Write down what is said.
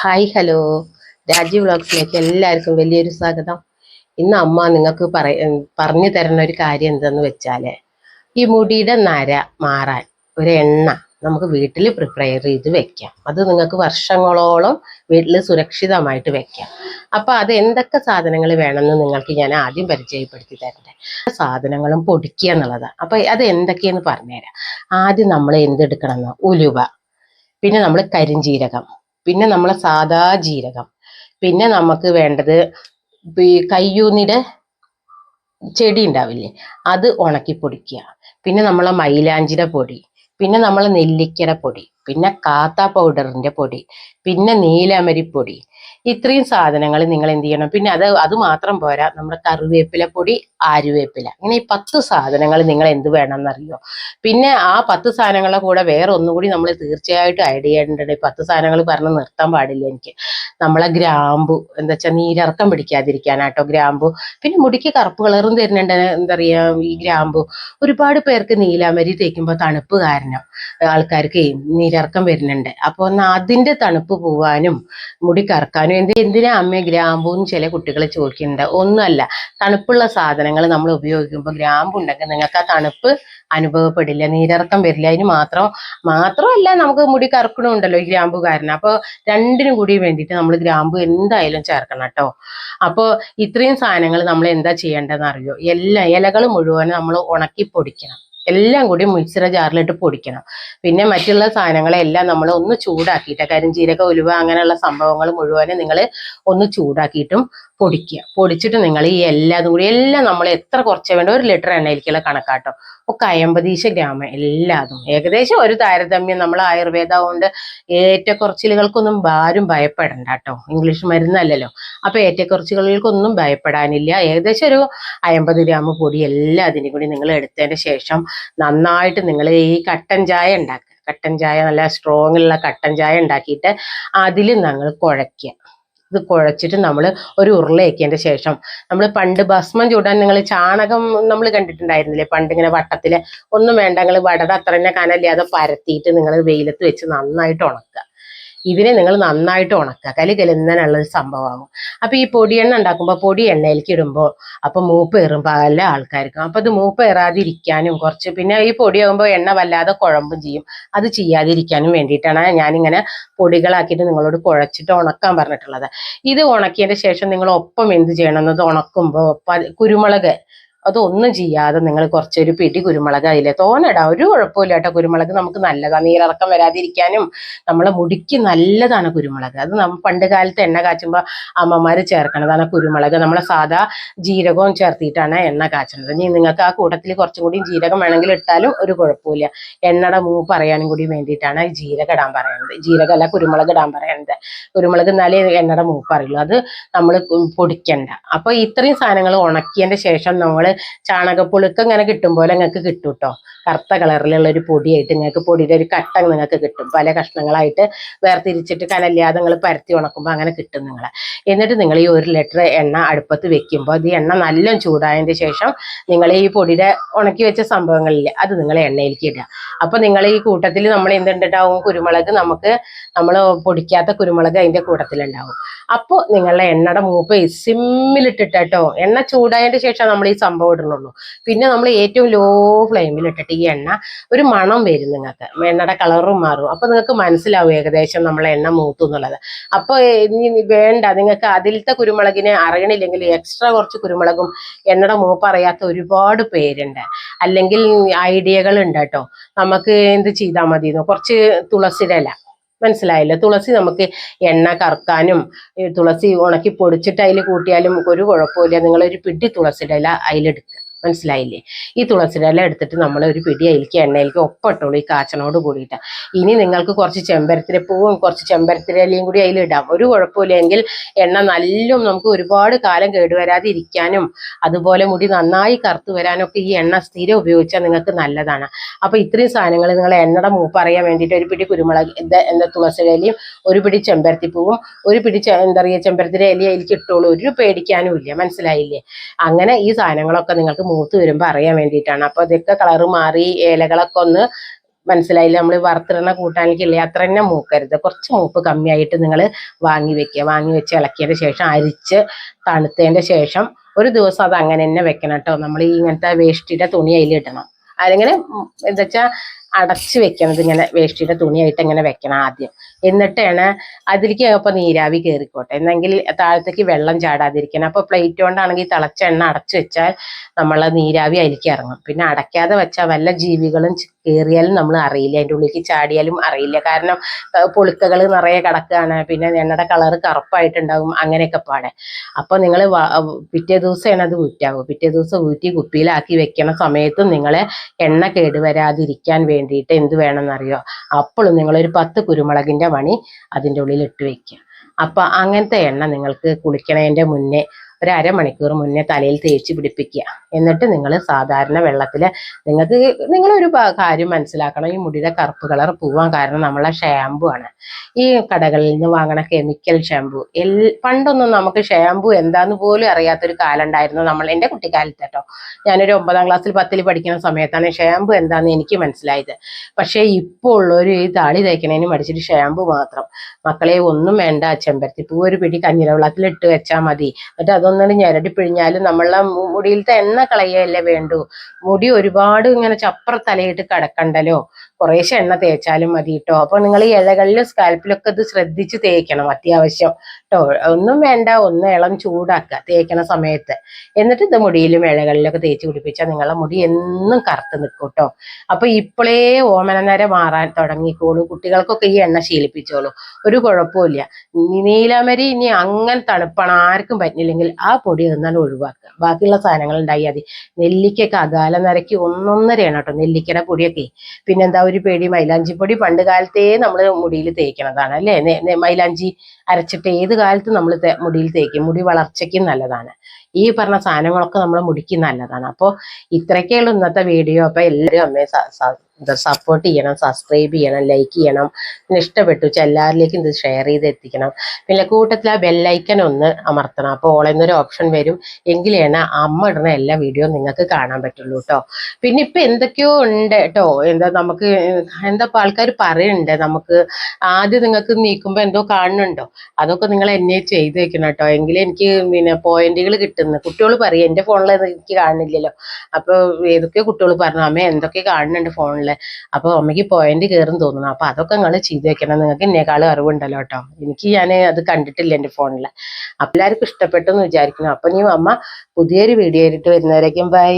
Hi hello Rajeev വ്ളോഗ്സിലേക്ക് എല്ലാവർക്കും വലിയൊരു സ്വാഗതം. ഇന്ന് അമ്മ നിങ്ങൾക്ക് പറ പറഞ്ഞു തരുന്ന ഒരു കാര്യം എന്തെന്ന് വെച്ചാൽ ഈ മുടിയുടെ നര മാറാൻ ഒരു എണ്ണ നമുക്ക് വീട്ടിൽ പ്രിപ്പയർ ചെയ്ത് വെക്കാം. അത് നിങ്ങൾക്ക് വർഷങ്ങളോളം വീട്ടിൽ സുരക്ഷിതമായിട്ട് വെക്കാം. അപ്പോൾ അത് എന്തൊക്കെ സാധനങ്ങൾ വേണമെന്ന് നിങ്ങൾക്ക് ഞാൻ ആദ്യം പരിചയപ്പെടുത്തി തരട്ടെ. സാധനങ്ങളും പൊടിക്കുക എന്നുള്ളതാണ് അപ്പോൾ അത് എന്തൊക്കെയെന്ന് പറഞ്ഞുതരാം. ആദ്യം നമ്മൾ എന്തെടുക്കണം ഉലുവ. പിന്നെ നമ്മൾ കരിഞ്ജീരകം പിന്നെ നമ്മളെ സാദാ ജീരകം. പിന്നെ നമുക്ക് വേണ്ടത് കയ്യൂന്നിടെ ചെടി ഉണ്ടാവില്ലേ അത് ഉണക്കി പൊടിക്കുക. പിന്നെ നമ്മളെ മൈലാഞ്ചിയുടെ പൊടി. പിന്നെ നമ്മളെ നെല്ലിക്കയുടെ പൊടി. പിന്നെ കാത്ത പൗഡറിന്റെ പൊടി പിന്നെ നീലമരിപ്പൊടി. ഇത്രയും സാധനങ്ങൾ നിങ്ങൾ എന്ത് ചെയ്യണം പിന്നെ അത് അത് മാത്രം പോരാ നമ്മുടെ കറിവേപ്പില പൊടി ആരുവേപ്പില ഇങ്ങനെ ഈ പത്ത് സാധനങ്ങൾ നിങ്ങൾ എന്ത് വേണം എന്നറിയോ പിന്നെ ആ പത്ത് സാധനങ്ങളുടെ കൂടെ വേറെ ഒന്നുകൂടി നമ്മൾ തീർച്ചയായിട്ടും ആഡ് ചെയ്യേണ്ടത് പത്ത് സാധനങ്ങൾ പറഞ്ഞ് നിർത്താൻ പാടില്ല എനിക്ക്. നമ്മളെ ഗ്രാമ്പു എന്താ വെച്ചാൽ നീരിറക്കം പിടിക്കാതിരിക്കാനാട്ടോ ഗ്രാമ്പു. പിന്നെ മുടിക്ക് കറുപ്പ് കളറും തരുന്നുണ്ട് എന്താ പറയാ ഈ ഗ്രാമ്പു. ഒരുപാട് പേർക്ക് നീലാമരി തേക്കുമ്പോൾ തണുപ്പ് കാരണം ആൾക്കാർക്ക് നീരിറക്കം വരുന്നുണ്ട്. അപ്പോൾ ഒന്ന് അതിന്റെ തണുപ്പ് പോവാനും മുടി കറക്കാനും എന്ത് എന്തിനാ അമ്മ ഗ്രാമ്പൂന്ന് ചില കുട്ടികൾ ചോദിക്കുന്നുണ്ട്. ഒന്നുമല്ല തണുപ്പുള്ള സാധനങ്ങൾ നമ്മൾ ഉപയോഗിക്കുമ്പോൾ ഗ്രാമ്പു ഉണ്ടെങ്കിൽ നിങ്ങൾക്ക് ആ തണുപ്പ് അനുഭവപ്പെടില്ല നീരിറക്കം വരില്ല. അതിന് മാത്രം മാത്രമല്ല നമുക്ക് മുടി കറക്കണമുണ്ടല്ലോ ഈ ഗ്രാമ്പു കാരണം. അപ്പോൾ രണ്ടിനും കൂടി വേണ്ടിയിട്ട് നമ്മൾ ഗ്രാമ്പു എന്തായാലും ചേർക്കണം കേട്ടോ. അപ്പോൾ ഇത്രയും സാധനങ്ങൾ നമ്മൾ എന്താ ചെയ്യേണ്ടതെന്ന് അറിയോ? എല്ലാ ഇലകൾ മുഴുവൻ നമ്മൾ ഉണക്കി പൊടിക്കണം. എല്ലാം കൂടി മിക്സിറ ജാറിലിട്ട് പൊടിക്കണം. പിന്നെ മറ്റുള്ള സാധനങ്ങളെല്ലാം നമ്മൾ ഒന്ന് ചൂടാക്കിയിട്ട് കരിഞ്ചീരക ഉലുവ അങ്ങനെയുള്ള സംഭവങ്ങൾ മുഴുവനും നിങ്ങൾ ഒന്ന് ചൂടാക്കിയിട്ടും പൊടിക്കുക. പൊടിച്ചിട്ട് നിങ്ങൾ ഈ എല്ലാതും കൂടി എല്ലാം നമ്മൾ എത്ര കുറച്ച് വേണ്ട ഒരു ലിറ്റർ എണ്ണയിലേക്കുള്ള കണക്കാട്ടോ. ഒക്കെ അയമ്പതീശ ഗ്രാം എല്ലാതും. ഏകദേശം ഒരു താരതമ്യം നമ്മൾ ആയുർവേദ കൊണ്ട് ഏറ്റക്കുറച്ചിലുകൾക്കൊന്നും ആരും ഭയപ്പെടണ്ട കേട്ടോ ഇംഗ്ലീഷ് മരുന്നല്ലല്ലോ. അപ്പൊ ഏറ്റക്കുറച്ചിലുകൾക്കൊന്നും ഭയപ്പെടാനില്ല. ഏകദേശം ഒരു അയമ്പത് ഗ്രാം പൊടി എല്ലാം അതിനും കൂടി നിങ്ങൾ എടുത്തതിന് ശേഷം നന്നായിട്ട് നിങ്ങൾ ഈ കട്ടൻ ചായ ഉണ്ടാക്കുക. കട്ടൻ ചായ നല്ല സ്ട്രോങ് ഉള്ള കട്ടൻ ചായ ഉണ്ടാക്കിയിട്ട് അതിൽ ഞങ്ങൾ കുഴയ്ക്കുക. ഇത് കുഴച്ചിട്ട് നമ്മൾ ഒരു ഉരുളയാക്കിയതിന്റെ ശേഷം. നമ്മൾ പണ്ട് ഭസ്മം ചൂടാൻ നിങ്ങൾ ചാണകം നമ്മൾ കണ്ടിട്ടുണ്ടായിരുന്നില്ലേ? പണ്ട് ഇങ്ങനെ വട്ടത്തിൽ ഒന്നും വേണ്ട നിങ്ങൾ വടത അത്ര തന്നെ കനല്ലാതെ പരത്തിയിട്ട് നിങ്ങൾ വെയിലത്ത് വെച്ച് നന്നായിട്ട് ഉണക്കുക. ഇതിനെ നിങ്ങൾ നന്നായിട്ട് ഉണക്കുക. കലി കലുന്നതിനുള്ള ഒരു സംഭവമാകും. അപ്പൊ ഈ പൊടിയെണ്ണ ഉണ്ടാക്കുമ്പോൾ പൊടി എണ്ണയിലേക്ക് ഇടുമ്പോൾ അപ്പൊ മൂപ്പ് ഏറും പല ആൾക്കാർക്കും. അപ്പൊ അത് മൂപ്പ് ഏറാതിരിക്കാനും കുറച്ച് പിന്നെ ഈ പൊടിയാകുമ്പോൾ എണ്ണ വല്ലാതെ കുഴമ്പും ചെയ്യും. അത് ചെയ്യാതിരിക്കാനും വേണ്ടിയിട്ടാണ് ഞാനിങ്ങനെ പൊടികളാക്കിയിട്ട് നിങ്ങളോട് കുഴച്ചിട്ട് ഉണക്കാൻ പറഞ്ഞിട്ടുള്ളത്. ഇത് ഉണക്കിയതിന് ശേഷം നിങ്ങൾ ഒപ്പം എന്ത് ചെയ്യണം? എന്നത് ഉണക്കുമ്പോൾ കുരുമുളക് അതൊന്നും ചെയ്യാതെ നിങ്ങൾ കുറച്ചൊരു പിടി കുരുമുളക് അതിലെ തോന്നിടാം ഒരു കുഴപ്പമില്ല കേട്ടോ. കുരുമുളക് നമുക്ക് നല്ലതാണ് നീരിറക്കം വരാതിരിക്കാനും നമ്മളെ മുടിക്ക് നല്ലതാണ് കുരുമുളക്. അത് നമ്മ പണ്ട് കാലത്ത് എണ്ണ കാച്ചുമ്പോൾ അമ്മമാര് ചേർക്കണതാണ് കുരുമുളക്. നമ്മളെ സാധാ ജീരകവും ചേർത്തിട്ടാണ് എണ്ണ കാച്ചുന്നത്. ഇനി നിങ്ങൾക്ക് ആ കൂട്ടത്തിൽ കുറച്ചും കൂടി ജീരകം വേണമെങ്കിൽ ഇട്ടാലും ഒരു കുഴപ്പമില്ല. എണ്ണയുടെ മൂ പറയാനും കൂടി വേണ്ടിയിട്ടാണ് ജീരകം ഇടാൻ പറയുന്നത്. ജീരകം അല്ല കുരുമുളക് ഇടാൻ പറയുന്നത്. കുരുമുളക് എന്നാലേ എണ്ണയുടെ മൂപ്പ് അറിയുള്ളൂ അത് നമ്മൾ പൊടിക്കണ്ട. അപ്പോൾ ഇത്രയും സാധനങ്ങൾ ഉണക്കിയതിന്റെ ശേഷം നമ്മൾ ചാണകപ്പുളുക്ക് ഇങ്ങനെ കിട്ടും പോലെ നിങ്ങൾക്ക് കിട്ടും കേട്ടോ കറുത്ത കളറിലുള്ള ഒരു പൊടിയായിട്ട് നിങ്ങൾക്ക് പൊടിയുടെ ഒരു കട്ട നിങ്ങൾക്ക് കിട്ടും. പല കഷ്ണങ്ങളായിട്ട് വേർതിരിച്ചിട്ട് കനല്ലാതെ നിങ്ങൾ പരത്തി ഉണക്കുമ്പോൾ അങ്ങനെ കിട്ടും നിങ്ങൾ എന്നിട്ട് നിങ്ങൾ ഈ ഒരു ലിറ്റർ എണ്ണ അടുപ്പത്ത് വെക്കുമ്പോൾ അത് എണ്ണ നല്ല ചൂടായതിന്റെ ശേഷം നിങ്ങൾ ഈ പൊടിയുടെ ഉണക്കി വെച്ച സംഭവങ്ങളില്ലേ അത് നിങ്ങൾ എണ്ണയിലേക്ക് ഇടുക. അപ്പോൾ നിങ്ങൾ ഈ കൂട്ടത്തിൽ നമ്മൾ എന്തുണ്ടാവും? കുരുമുളക് നമുക്ക് നമ്മൾ പൊടിക്കാത്ത കുരുമുളക് അതിന്റെ കൂട്ടത്തിലുണ്ടാവും. അപ്പോൾ നിങ്ങളുടെ എണ്ണയുടെ മൂപ്പ് സിമ്മിലിട്ടിട്ട് കേട്ടോ എണ്ണ ചൂടായതിന്റെ ശേഷം നമ്മൾ ഈ സംഭവം ഇടണുള്ളൂ. പിന്നെ നമ്മൾ ഏറ്റവും ലോ ഫ്ലെയിമിൽ ഇട്ടിട്ട് ഈ എണ്ണ ഒരു മണം വരും നിങ്ങൾക്ക്. എണ്ണയുടെ കളറും മാറും. അപ്പോൾ നിങ്ങൾക്ക് മനസ്സിലാവും ഏകദേശം നമ്മളെ എണ്ണ മൂത്തു എന്നുള്ളത്. അപ്പൊ ഇനി വേണ്ട നിങ്ങൾക്ക് അതിലത്തെ കുരുമുളകിനെ അറിയണില്ലെങ്കിൽ എക്സ്ട്രാ കുറച്ച് കുരുമുളകും എണ്ണയുടെ മൂപ്പ് അറിയാത്ത ഒരുപാട് പേരുണ്ട്. അല്ലെങ്കിൽ ഐഡിയകൾ ഉണ്ട് കേട്ടോ. നമുക്ക് എന്ത് ചെയ്താൽ മതി കുറച്ച് തുളസിയുടെ ഇല. മനസ്സിലായല്ലോ. തുളസി നമുക്ക് എണ്ണ കറക്കാനും തുളസി ഉണക്കി പൊടിച്ചിട്ട് അതിൽ കൂട്ടിയാലും ഒരു കുഴപ്പമില്ല നിങ്ങളൊരു പിടി തുളസിയുടെ ഇല അതിലെടുക്കുക മനസ്സിലായില്ലേ? ഈ തുളസിയുടെ ഇല എടുത്തിട്ട് നമ്മൾ ഒരു പിടി അതിലേക്ക് എണ്ണയിലേക്ക് ഒപ്പിട്ടുള്ളൂ ഈ കാച്ചനോട് കൂടിയിട്ട്. ഇനി നിങ്ങൾക്ക് കുറച്ച് ചെമ്പരത്തിലെ പൂവും കുറച്ച് ചെമ്പരത്തിലെ ഇലയും കൂടി അതിലിടാം ഒരു കുഴപ്പമില്ല എങ്കിൽ എണ്ണ നല്ലും നമുക്ക് ഒരുപാട് കാലം കേടുവരാതെ ഇരിക്കാനും അതുപോലെ മുടി നന്നായി കറുത്തു വരാനൊക്കെ ഈ എണ്ണ സ്ഥിരം ഉപയോഗിച്ചാൽ നിങ്ങൾക്ക് നല്ലതാണ്. അപ്പോൾ ഇത്രയും സാധനങ്ങൾ നിങ്ങൾ എണ്ണയുടെ മൂപ്പ് അറിയാൻ വേണ്ടിയിട്ട് ഒരു പിടി കുരുമുളക് എന്താ തുളസിയുടെ ഇലയും ഒരു പിടി ചെമ്പരത്തി പൂവും ഒരു പിടി എന്താ പറയുക ചെമ്പരത്തിലെ ഇല അതിലേക്ക് ഇട്ടോളൂ. ഒരു പേടിക്കാനും ഇല്ല. മനസ്സിലായില്ലേ? അങ്ങനെ ഈ സാധനങ്ങളൊക്കെ നിങ്ങൾക്ക് മൂത്ത് വരുമ്പോൾ അറിയാൻ വേണ്ടിയിട്ടാണ്. അപ്പൊ ഇതൊക്കെ കളറ് മാറി ഏലകളൊക്കെ ഒന്ന് മനസ്സിലായില്ല? നമ്മൾ വറുത്തിടണ കൂട്ടാനിലേക്കില്ലേ അത്ര തന്നെ മൂക്കരുത്. കുറച്ച് മൂപ്പ് കമ്മിയായിട്ട് നിങ്ങൾ വാങ്ങി വെക്കുക. വാങ്ങി വെച്ച് ഇളക്കിയതിന് ശേഷം അരിച്ച് തണുത്തതിന്റെ ശേഷം ഒരു ദിവസം അത് അങ്ങനെ തന്നെ വെക്കണം കേട്ടോ. നമ്മൾ ഈ ഇങ്ങനത്തെ വേഷ്ടിയുടെ തുണി അതിലിടണം അതിങ്ങനെ എന്താ വെച്ചാൽ അടച്ച് വെക്കണത് ഇങ്ങനെ വേഷ്ടിയുടെ തുണിയായിട്ട് ഇങ്ങനെ വെക്കണം ആദ്യം. എന്നിട്ടാണ് അതിലേക്ക് അപ്പൊ നീരാവി കയറിക്കോട്ടെ എന്നെങ്കിൽ താഴത്തേക്ക് വെള്ളം ചാടാതിരിക്കണം. അപ്പൊ പ്ലേറ്റ് കൊണ്ടാണെങ്കിൽ തിളച്ച എണ്ണ അടച്ചു വെച്ചാൽ നമ്മളെ നീരാവി അതിലേക്ക് ഇറങ്ങും. പിന്നെ അടയ്ക്കാതെ വെച്ചാൽ വല്ല ജീവികളും കയറിയാലും നമ്മൾ അറിയില്ല. അതിന്റെ ഉള്ളിലേക്ക് ചാടിയാലും അറിയില്ല. കാരണം പുളുക്കകൾ നിറയെ കിടക്കുകയാണ്. പിന്നെ എണ്ണയുടെ കളർ കറുപ്പായിട്ടുണ്ടാവും. അങ്ങനെയൊക്കെ പാടെ. അപ്പൊ നിങ്ങൾ പിറ്റേ ദിവസമാണ് അത് ഊറ്റാവും പിറ്റേ ദിവസം ഊറ്റി കുപ്പിയിലാക്കി വെക്കണ സമയത്തും നിങ്ങൾ എണ്ണ കേടുവരാതിരിക്കാൻ വേണ്ടിയിട്ട് എന്ത് വേണമെന്നറിയോ അപ്പോഴും നിങ്ങളൊരു പത്ത് കുരുമുളകിന്റെ മണി അതിന്റെ ഉള്ളിൽ ഇട്ട് വെക്കുക. അപ്പൊ അങ്ങനത്തെ എണ്ണ നിങ്ങൾക്ക് കുളിക്കണതിന്റെ മുന്നേ ഒരു അരമണിക്കൂർ മുന്നേ തലയിൽ തേച്ച് പിടിപ്പിക്കുക. എന്നിട്ട് നിങ്ങൾ സാധാരണ വെള്ളത്തിൽ നിങ്ങൾക്ക് നിങ്ങളൊരു കാര്യം മനസ്സിലാക്കണം. ഈ മുടിയുടെ കറുപ്പ് കളർ പോവാൻ കാരണം നമ്മളെ ഷാമ്പു ആണ്. ഈ കടകളിൽ നിന്ന് വാങ്ങണ കെമിക്കൽ ഷാമ്പു എൽ പണ്ടൊന്നും നമുക്ക് ഷാമ്പു എന്താന്ന് പോലും അറിയാത്തൊരു കാലം ഉണ്ടായിരുന്നു നമ്മൾ എന്റെ കുട്ടിക്കാലത്ത് കേട്ടോ. ഞാനൊരു ഒമ്പതാം ക്ലാസ്സിൽ പത്തിൽ പഠിക്കുന്ന സമയത്താണ് ഷാമ്പു എന്താന്ന് എനിക്ക് മനസ്സിലായത്. പക്ഷേ ഇപ്പോൾ ഉള്ളൊരു ഈ താളി തേക്കണേന് മടിച്ചിട്ട് ഷാമ്പു മാത്രം. മക്കളെ ഒന്നും വേണ്ട ചെമ്പരത്തി പൂ ഒരു പിടി കഞ്ഞിര വെള്ളത്തിൽ ഇട്ട് വെച്ചാൽ മതി. എന്നിട്ട് അതൊന്നും ഞെരടി പിഴിഞ്ഞാലും നമ്മളെ മുടിയിലത്തെ എണ്ണ കളയല്ലേ വേണ്ടൂ. മുടി ഒരുപാട് ഇങ്ങനെ ചപ്ര തലയിട്ട് കിടക്കണ്ടല്ലോ. കുറേശ്ശെ എണ്ണ തേച്ചാലും മതി കേട്ടോ അപ്പൊ നിങ്ങൾ ഈ ഇഴകളിലും സ്കാൽപ്പിലൊക്കെ ഇത് ശ്രദ്ധിച്ച് തേക്കണം അത്യാവശ്യം. കേട്ടോ ഒന്നും വേണ്ട ഒന്ന് ഇളം ചൂടാക്കുക തേക്കണ സമയത്ത്. എന്നിട്ട് ഇത് മുടിയിലും ഇഴകളിലൊക്കെ തേച്ച് പിടിപ്പിച്ചാൽ നിങ്ങളുടെ മുടി എന്നും കറുത്ത് നിൽക്കും കേട്ടോ അപ്പൊ ഇപ്പോഴേ ഓമന നേരെ മാറാൻ തുടങ്ങിക്കോളൂ. കുട്ടികൾക്കൊക്കെ ഈ എണ്ണ ശീലിപ്പിച്ചോളൂ. ഒരു കുഴപ്പമില്ല നീലമരി ഇനി അങ്ങനെ തണുപ്പാണ്. ആർക്കും പറ്റില്ലെങ്കിൽ ആ പൊടി നിന്നാൽ ഒഴിവാക്കുക. ബാക്കിയുള്ള സാധനങ്ങൾ ഉണ്ടായി മതി. നെല്ലിക്കൊക്കെ അകാല നിരക്ക് ഒന്നൊന്നരയാണ് കേട്ടോ നെല്ലിക്കയുടെ പൊടിയൊക്കെ. പിന്നെന്താ ഒരു പേടി. മൈലാഞ്ചി പൊടി പണ്ട് കാലത്തേ നമ്മൾ മുടിയിൽ തേക്കണതാണ് അല്ലേ? മൈലാഞ്ചി അരച്ചിട്ട് ഏത് കാലത്ത് നമ്മൾ മുടിയിൽ തേക്കും. മുടി വളർച്ചയ്ക്കും നല്ലതാണ്. ഈ പറഞ്ഞ സാധനങ്ങളൊക്കെ നമ്മൾ മുടിക്ക് നല്ലതാണ്. അപ്പോൾ ഇത്രയൊക്കെയുള്ളൂ ഇന്നത്തെ വീഡിയോ. അപ്പോൾ എല്ലാവരും അമ്മയെ സപ്പോർട്ട് ചെയ്യണം സബ്സ്ക്രൈബ് ചെയ്യണം ലൈക്ക് ചെയ്യണം. പിന്നെ ഇഷ്ടപ്പെട്ടു വെച്ചാൽ എല്ലാവരിലേക്കും ഇത് ഷെയർ ചെയ്ത് എത്തിക്കണം. പിന്നെ കൂട്ടത്തിൽ ആ ബെല്ലൈക്കൻ ഒന്ന് അമർത്തണം. അപ്പോൾ ഓളെന്നൊരു ഓപ്ഷൻ വരും. എങ്കിലാണ് അമ്മ ഇടുന്ന എല്ലാ വീഡിയോ നിങ്ങൾക്ക് കാണാൻ പറ്റുള്ളൂ കേട്ടോ പിന്നെ ഇപ്പൊ എന്തൊക്കെയോ ഉണ്ട് കേട്ടോ എന്താ നമുക്ക് എന്താ ഇപ്പോൾ ആൾക്കാർ പറയുന്നുണ്ട് നമുക്ക് ആദ്യം നിങ്ങൾക്ക് നീക്കുമ്പോ എന്തോ കാണുന്നുണ്ടോ? അതൊക്കെ നിങ്ങൾ എന്നെ ചെയ്ത് വെക്കണം കേട്ടോ എങ്കിലേ എനിക്ക് പിന്നെ പോയിന്റുകൾ കിട്ടുന്നു. കുട്ടികൾ പറയും എന്റെ ഫോണിൽ എനിക്ക് കാണുന്നില്ലല്ലോ. അപ്പോൾ ഏതൊക്കെയോ കുട്ടികൾ പറഞ്ഞു അമ്മ എന്തൊക്കെ കാണുന്നുണ്ട് ഫോണിൽ അപ്പോൾ അമ്മയ്ക്ക് പോയിന്റ് കയറും തോന്നുന്നു. അപ്പോൾ അതൊക്കെ നിങ്ങൾ ചെയ്ത് വെക്കണം. നിങ്ങൾക്ക് എന്നെക്കാളും അറിവുണ്ടല്ലോ കേട്ടോ എനിക്ക് ഞാൻ അത് കണ്ടിട്ടില്ല എന്റെ ഫോണിൽ അപ്പോൾ എല്ലാവർക്കും ഇഷ്ടപ്പെട്ടെന്ന് വിചാരിക്കുന്നു. അപ്പോൾ നീ അമ്മ പുതിയൊരു വീഡിയോ ആയിട്ട് വരുന്നവരേക്കും ബൈ